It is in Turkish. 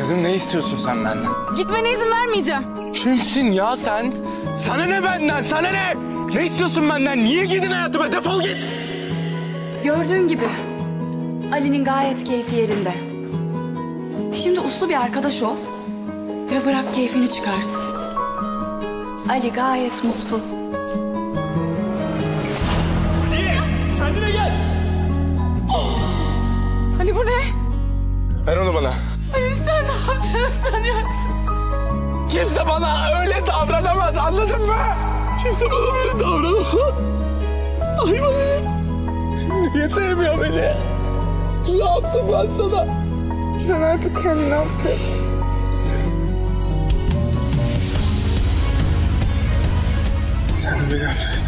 Kızım ne istiyorsun sen benden? Gitmene izin vermeyeceğim. Kimsin ya sen? Sana ne benden? Sana ne? Ne istiyorsun benden? Niye girdin hayatıma? Defol git! Gördüğün gibi Ali'nin gayet keyfi yerinde. Şimdi uslu bir arkadaş ol ve bırak keyfini çıkarsın. Ali gayet mutlu. Kendine gel! Ali bu ne? Ver onu bana. Ali sanıyorsun? Kimse bana öyle davranamaz anladın mı? Kimse bana böyle davranamaz. Ay bana. Niye sevmiyor beni? Ne yaptım ben sana? Sen artık kendini affet. Sen de beni affet.